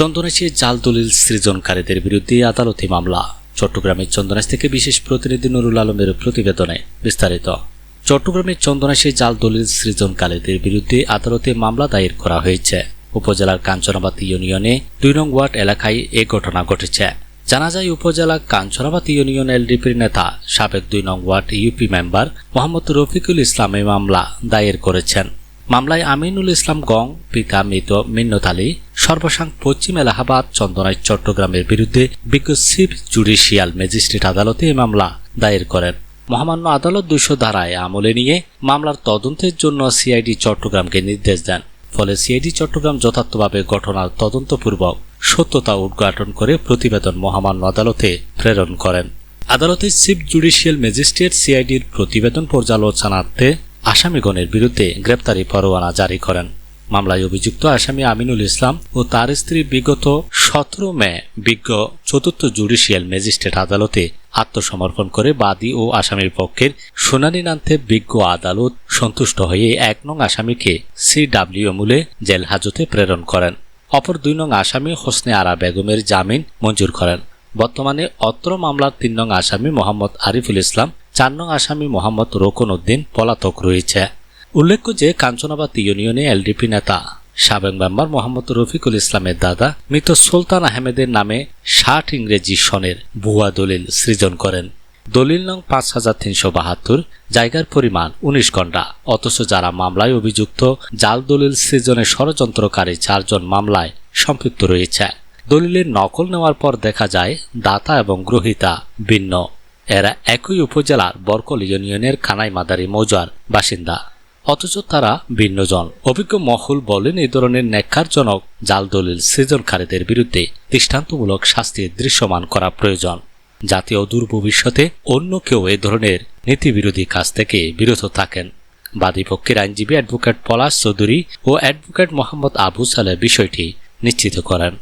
চন্দনাশী জাল দলিল সৃজনকারীদের বিরুদ্ধে আদালতে মামলা। চট্টগ্রামের চন্দনাশ থেকে বিশেষ প্রতিনিধি নুরুল আলমের প্রতিবেদনে বিস্তারিত। চট্টগ্রামের চন্দনাশী জাল দলিল সৃজনকারীদের বিরুদ্ধে আদালতে মামলা দায়ের করা হয়েছে। উপজেলার কাঞ্চনাবাদ ইউনিয়নে দুই নং ওয়ার্ড এলাকায় এ ঘটনা ঘটেছে। জানা যায়, উপজেলা কাঞ্চনাবাদ ইউনিয়ন এলডিপির নেতা, সাবেক দুই নং ward UP member Mohammad Rafiqul Islam মামলা দায়ের করেছেন। মামলায় আমিনুল ইসলাম গং, পিতা মৃত মিন্নত আলী সর্বসাং পশ্চিম এলাহাবাদ চন্দনাই চট্টগ্রামের বিরুদ্ধে বিজ্ঞ জুডিশিয়াল ম্যাজিস্ট্রেট আদালতে এই মামলা দায়ের করেন। মহামান্য আদালত দুইশো ধারায় আমলে নিয়ে মামলার তদন্তের জন্য সিআইডি চট্টগ্রামকে নির্দেশ দেন। ফলে সিআইডি চট্টগ্রাম যথার্থভাবে ঘটনার তদন্তপূর্বক সত্যতা উদ্ঘাটন করে প্রতিবেদন মহামান্য আদালতে প্রেরণ করেন। আদালতের চিফ জুডিশিয়াল ম্যাজিস্ট্রেট সিআইডির প্রতিবেদন পর্যালোচনার্থে আসামিগণের বিরুদ্ধে গ্রেপ্তারি পরোয়ানা জারি করেন। মামলায় অভিযুক্ত আসামি আমিনুল ইসলাম ও তার স্ত্রী বিগত সতেরো মে বিজ্ঞ চতুর্থ জুডিশিয়াল ম্যাজিস্ট্রেট আদালতে আত্মসমর্পণ করে বাদী ও আসামির পক্ষের শুনানি নান্তে বিজ্ঞ আদালত সন্তুষ্ট হয়ে এক নং আসামিকে সিডাব্লিউ মূলে জেল হাজতে প্রেরণ করেন। অপর দুই নং আসামি হোসনে আরা বেগমের জামিন মঞ্জুর করেন। বর্তমানে অত্র মামলার তিন নং আসামি মোহাম্মদ আরিফুল ইসলাম চার নং আসামি মোহাম্মদ রোকন উদ্দিন পলাতক রয়েছে। উল্লেখ্য যে কাঞ্চনাবাদ ইউনিয়নে এলডিপি নেতা, সাবেক মেম্বার মোহাম্মদ রফিকুল ইসলামের দাদা, মৃত সুলতান আহমেদের নামে ষাট ইংরেজি সনের ভুয়া দলিল সৃজন করেন। দলিল নং পাঁচ হাজার তিনশো বাহাত্তর, জায়গার পরিমাণ উনিশ ঘণ্টা অথচ যারা মামলায় অভিযুক্ত, জাল দলিল সৃজনের ষড়যন্ত্রকারী চারজন মামলায় সম্পৃক্ত রয়েছে। দলিলের নকল নেওয়ার পর দেখা যায়, দাতা এবং গ্রহিতা ভিন্ন। এরা একই উপজেলার বরকল ইউনিয়নের খানাই মাদারি মৌজার বাসিন্দা। অথচ তারা ভিন্নজন। অভিজ্ঞ মহল বলেন এই ধরনের ন্যাক্কারজনক জাল দলিল সৃজনকারীদের বিরুদ্ধে দৃষ্টান্তমূলক শাস্তি দৃশ্যমান করা প্রয়োজন। যাতে অদূর ভবিষ্যতে অন্য কেউ এ ধরনের নীতিবিরোধী কাজ থেকে বিরত থাকেন। বাদীপক্ষের আইনজীবী অ্যাডভোকেট পলাশ চৌধুরী ও অ্যাডভোকেট মোহাম্মদ আবু সালে বিষয়টি নিশ্চিত করেন।